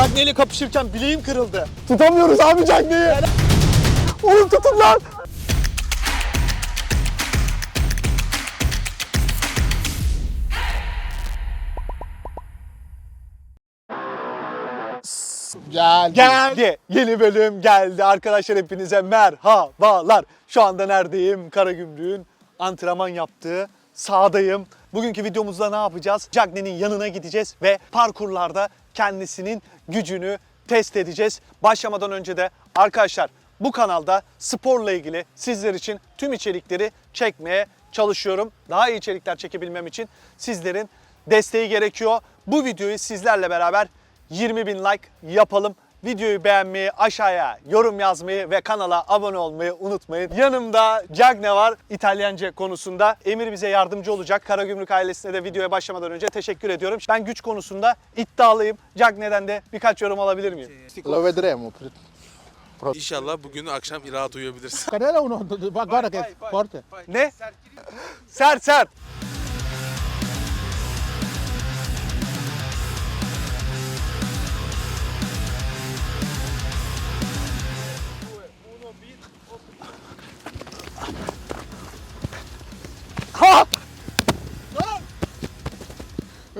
Cagney ile kapışırken bileğim kırıldı. Tutamıyoruz abi Cagney'i. Oğlum tutun lan. Gel. Geldi. Yeni bölüm geldi. Arkadaşlar hepinize merhabalar. Şu anda neredeyim? Karagümrük'ün antrenman yaptığı sahadayım. Bugünkü videomuzda ne yapacağız? Cagney'in yanına gideceğiz ve parkurlarda kendisinin gücünü test edeceğiz. Başlamadan önce de arkadaşlar bu kanalda sporla ilgili sizler için tüm içerikleri çekmeye çalışıyorum. Daha iyi içerikler çekebilmem için sizlerin desteği gerekiyor. Bu videoyu sizlerle beraber 20 bin like yapalım. Videoyu beğenmeyi, aşağıya yorum yazmayı ve kanala abone olmayı unutmayın. Yanımda Cagne var İtalyanca konusunda. Emir bize yardımcı olacak. Karagümrük ailesine de videoya başlamadan önce teşekkür ediyorum. Ben güç konusunda iddialıyım. Cagne'den de birkaç yorum alabilir miyim? Lo vedremo. İnşallah bugün akşam rahat uyuyabilirsin. Canela uno, guarda che è forte. Ne? Sert sert.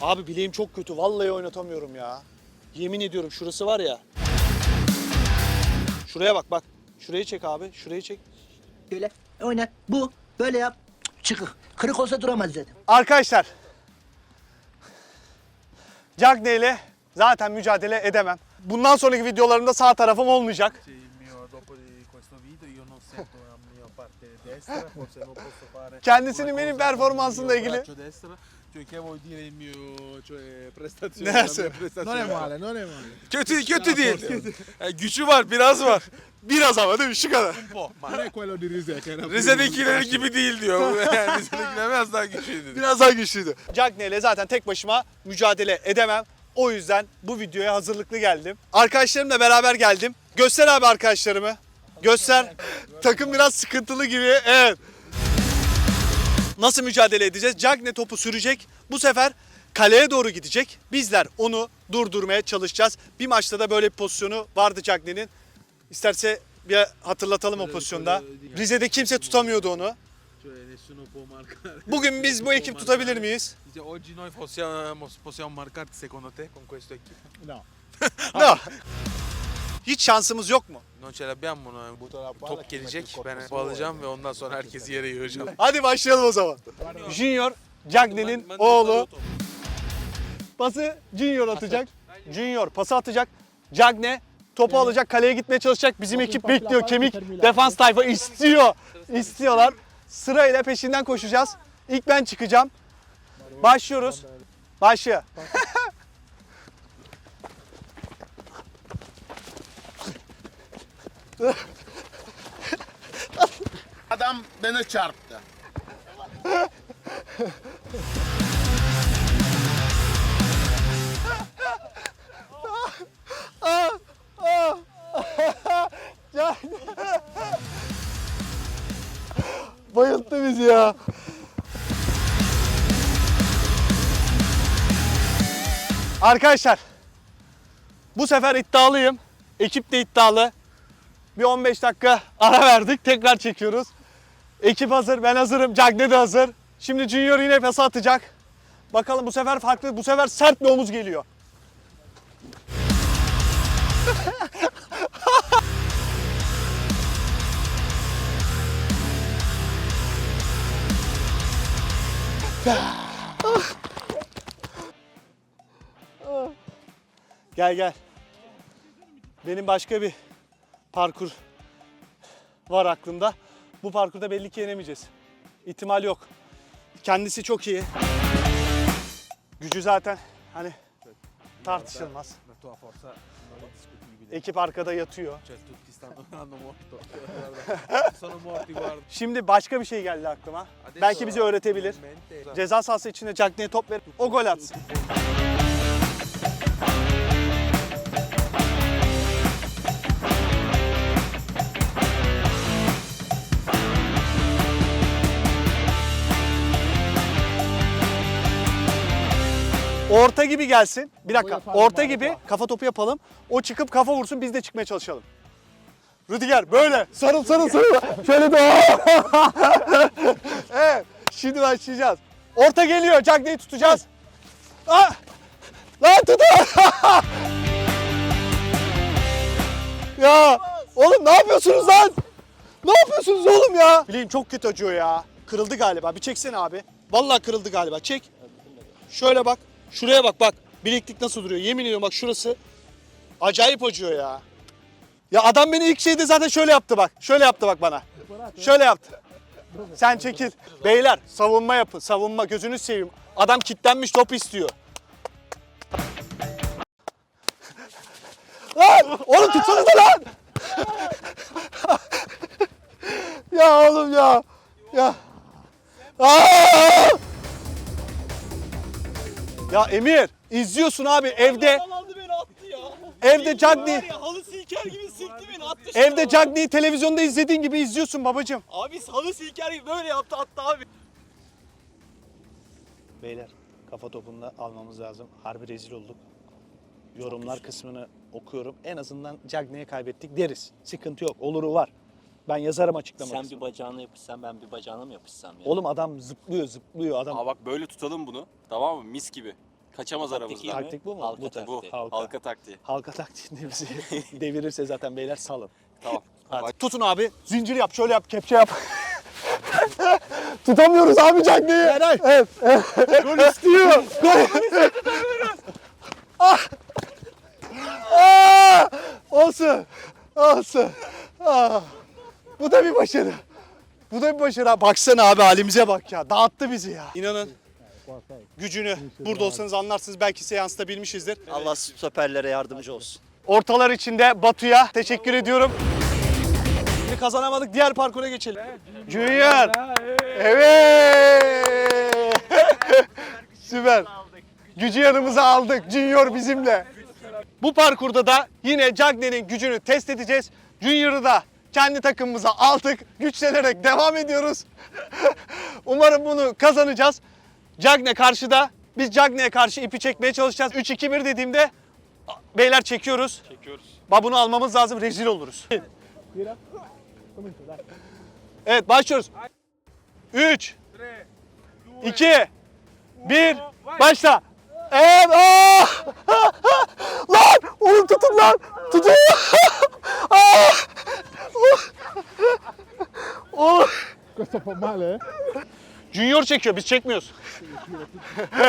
Abi bileğim çok kötü. Vallahi oynatamıyorum ya. Yemin ediyorum şurası var ya. Şuraya bak bak. Şurayı çek abi. Şurayı çek. Böyle oyna. Bu. Böyle yap. Çıkık. Kırık olsa duramaz zaten. Arkadaşlar. Cagney ile zaten mücadele edemem. Bundan sonraki videolarımda sağ tarafım olmayacak. Dopo di questo video io non sento la mia parte destra, forse non posso fare Kendisinin benim performansımla ilgili. braccio destra, cioè che vuol dire il mio cioè, prestazione, Neyse. la mia prestazione. Non è male, non è male. Kötü kötü değil. Yani gücü var biraz var. Biraz ama değil mi? Şu kadar. Un po', ma Non è quello di Rise che era più- Rize'dekiler gibi değil diyor. Yani Rize'dekiler biraz daha güçlüydü. Biraz daha güçlüydü. Cagney ile zaten tek başıma mücadele edemem. O yüzden bu videoya hazırlıklı geldim. Arkadaşlarımla beraber geldim. Göster abi arkadaşlarımı. Göster. Takım biraz sıkıntılı gibi. Evet. Nasıl mücadele edeceğiz? Cagney topu sürecek. Bu sefer kaleye doğru gidecek. Bizler onu durdurmaya çalışacağız. Bir maçta da böyle bir pozisyonu vardı Cagney'nin. İsterse bir hatırlatalım o pozisyonda. Rize'de kimse tutamıyordu onu. Bugün biz bu ekip tutabilir miyiz? Oggi noi possiamo, possiamo marcarti secondo te con questo equipo? No. No. Hiç şansımız yok mu? Non ce l'abbiamo noi. Butto la palla Top gelecek. Ben alacağım ve ondan sonra herkesi yere yığacağım. Hadi başlayalım o zaman. Junior, Cagney'in oğlu. Pası Junior atacak. Junior pası atacak. Cagney topu alacak, kaleye gitmeye çalışacak. Bizim ekip bekliyor. Kemik defans tayfa istiyor. İstiyorlar. Sırayla peşinden koşacağız. İlk ben çıkacağım. Başlıyoruz. Başlıyor. Adam beni çarptı. Bayılttı bizi ya. Arkadaşlar bu sefer iddialıyım. Ekip de iddialı. Bir 15 dakika ara verdik. Tekrar çekiyoruz. Ekip hazır, ben hazırım. Cagne de hazır. Şimdi Junior yine pas atacak. Bakalım bu sefer farklı, bu sefer sert bir omuz geliyor. Gel gel. Benim başka bir parkur var aklımda. Bu parkurda belli ki yenemeyeceğiz. İhtimal yok. Kendisi çok iyi. Gücü zaten hani tartışılmaz. Ekip arkada yatıyor. Şimdi başka bir şey geldi aklıma. Belki bize öğretebilir. Ceza sahası içinde Cagney'e top verip o gol atsın. Orta gibi gelsin. Bir dakika. Orta gibi kafa topu yapalım. O çıkıp kafa vursun biz de çıkmaya çalışalım. Rüdiger böyle. Sarıl sarıl sarıl. Şöyle de. evet. Şimdi başlayacağız. Orta geliyor. Cagney'i tutacağız. Ah! Lan tutun. ya oğlum ne yapıyorsunuz lan? Ne yapıyorsunuz oğlum ya? Bileğim çok kötü acıyor ya. Kırıldı galiba. Bir çeksene abi. Vallahi kırıldı galiba. Çek. Şöyle bak. Şuraya bak bak. Bileklik nasıl duruyor? Yemin ediyorum bak şurası. Acayip acıyor ya. Ya adam beni ilk şeyde zaten şöyle yaptı bak. Şöyle yaptı bak bana. Şöyle yaptı. Sen çekil. Beyler savunma yapın. Savunma gözünü seveyim. Adam kitlenmiş top istiyor. lan! Oğlum tutsanıza lan! ya oğlum ya. Ya. Aa! Ya Emir izliyorsun abi evde. aldı beni attı ya. Evde Cagney. Ya halı silker gibi silkti beni attı. Evde şuraya. Cagney'i televizyonda izlediğin gibi izliyorsun babacığım. Abi halı silker gibi böyle yaptı attı abi. Beyler kafa topunda almamız lazım. Harbi rezil olduk. Yorumlar kısmını okuyorum. En azından Cagney'e kaybettik deriz. Sıkıntı yok. Oluru var. Ben yazarım açıklamak. Sen bir bacağına yapışsan ben bir bacağına mı yapışsam ya? Oğlum adam zıplıyor zıplıyor adam. Ama bak böyle tutalım bunu. Tamam mı? Mis gibi. Kaçamaz Taktik aramızda. iyi mi? Taktik bu mu? Halka Bu taktiği. Bu Halka. halka, taktiği. Halka taktiğinde bizi devirirse zaten beyler salın. Tamam. Hadi. Tutun abi. Zincir yap, şöyle yap, kepçe yap. Tutamıyoruz abi Cagney'i. Evet. evet. Gol istiyor. Gol. ah. Ah. Olsun. Olsun. Ah. Bu da bir başarı. Bu da bir başarı. Baksana abi halimize bak ya. Dağıttı bizi ya. İnanın gücünü burada olsanız anlarsınız. Belki seansta bilmişizdir. Allah stoperlere yardımcı olsun. Ortalar içinde Batu'ya teşekkür ediyorum. Şimdi kazanamadık. Diğer parkura geçelim. Junior. Evet. Süper. Gücü yanımıza aldık. Junior bizimle. Bu parkurda da yine Cagney'in gücünü test edeceğiz. Junior'ı da kendi takımımıza aldık. Güçlenerek devam ediyoruz. Umarım bunu kazanacağız. Cagney karşıda. Biz Cagney'e karşı ipi çekmeye çalışacağız. 3-2-1 dediğimde beyler çekiyoruz. Çekiyoruz. Ba bunu almamız lazım. Rezil oluruz. Evet başlıyoruz. 3 2 1 Başla. Evet. aa! lan! Oğlum tutun lan. Tutun. Aa! Oğlum. Questo fa male? Junior çekiyor. Biz çekmiyoruz.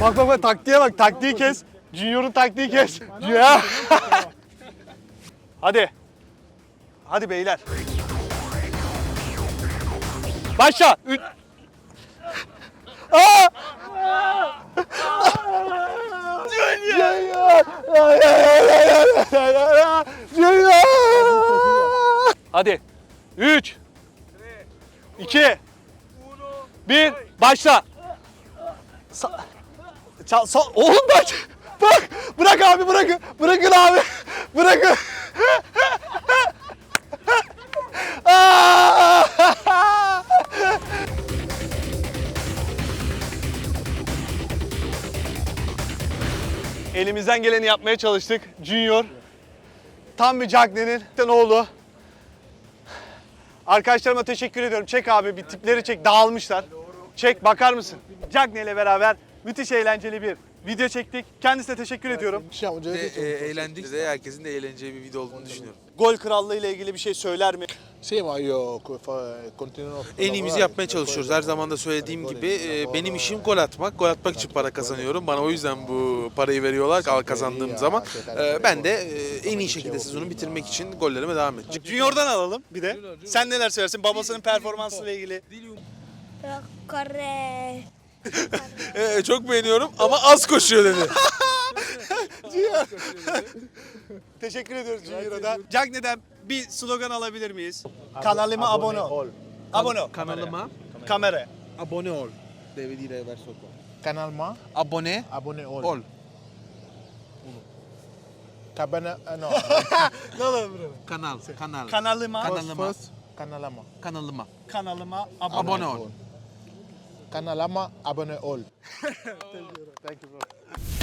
bak bak bak taktiğe bak. Taktiği kes. Junior'un taktiği kes. Hadi. Hadi beyler. Başla. Üç. Aa! Junior! Junior! Hadi. 3 2 1 Başla. Sa Sa- sa- Oğlum bak. Bak. Bırak abi bırakın. Bırakın abi. Bırakın. Elimizden geleni yapmaya çalıştık. Junior. Tam bir Cagney'in oğlu. Arkadaşlarıma teşekkür ediyorum. Çek abi bir tipleri çek. Dağılmışlar. Çek bakar mısın? Cagney ile beraber müthiş eğlenceli bir video çektik. Kendisine teşekkür ediyorum. Diciamo già De, detto. e, eğlendik de herkesin de eğleneceği bir video olduğunu düşünüyorum. Gol krallığı ile ilgili bir şey söyler mi? A En iyimizi yapmaya çalışıyoruz. Her zaman da söylediğim fare gibi e, benim işim gol atmak. Gol atmak için para kazanıyorum. Bana o yüzden bu parayı veriyorlar al kazandığım zaman. E, Ben de e, en iyi şekilde sezonu bitirmek için gollerime devam edeceğim. Junior'dan alalım bir de. Sen neler söylersin babasının performansıyla ilgili? Ee, çok beğeniyorum ama az koşuyor dedi. Teşekkür ediyoruz Junior'a da. Cagney'den bir slogan alabilir miyiz? Kanalıma abone ol. Abone ol. Kanalıma Kamera. abone ol. Deve dire verso qua. Kanalıma Abone abone ol. ol. Kabana, eh, no. Ne olur bro? Kanal, kanal. Kanalıma, Kanalıma. Kanalıma. Kanalıma. kanalıma abone, Abone ol. Kanalıma abone ol. Thank you bro.